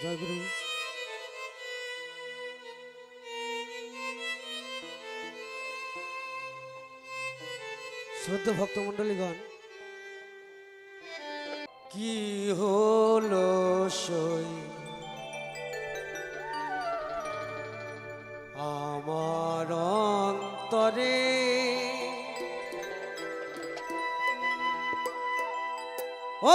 জয়গুরু শ্রদ্ধ ভক্তমণ্ডলীগণ কি হলো সই? আমার অন্তরে ও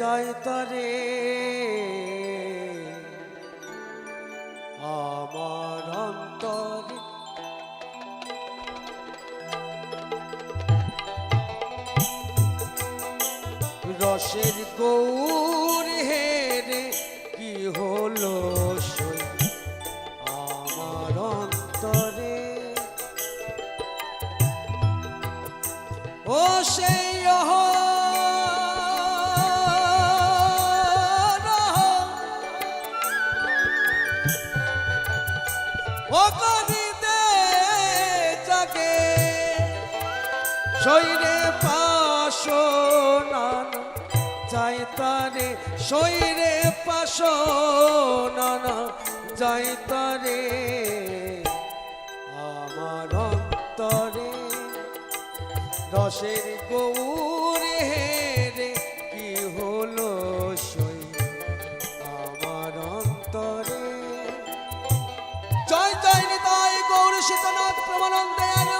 যায় তারে। আমার অন্তরে। রসের গৌর হেরে কি হলো আমার অন্তরে। ও সেই ও করিতে জাগে শৈরে পাশো নানা, যাই তারে শৈরে পাশো নানা, যাই তারে আমার অন্তরে রসের গৌরে জয় জয় নিতাই গৌর সীতানাথ প্রমানন্দে একবার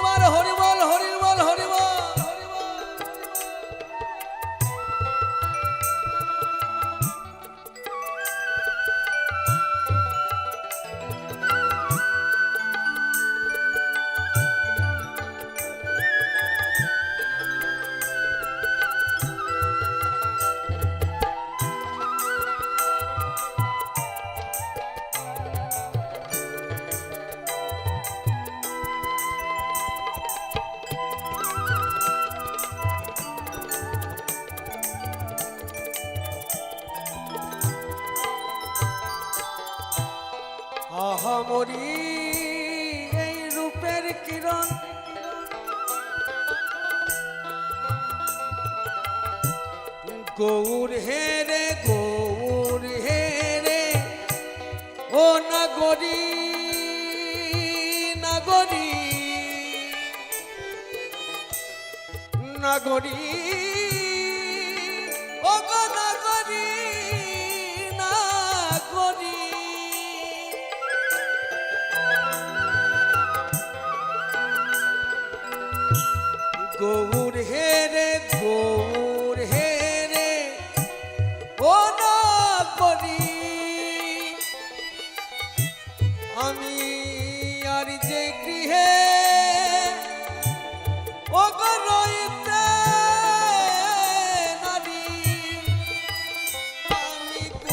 আহামরি এই রূপের কিরণ। গৌর হেরে গৌর হেরে ও নগরী নগরী। নগরী গৌর হেরে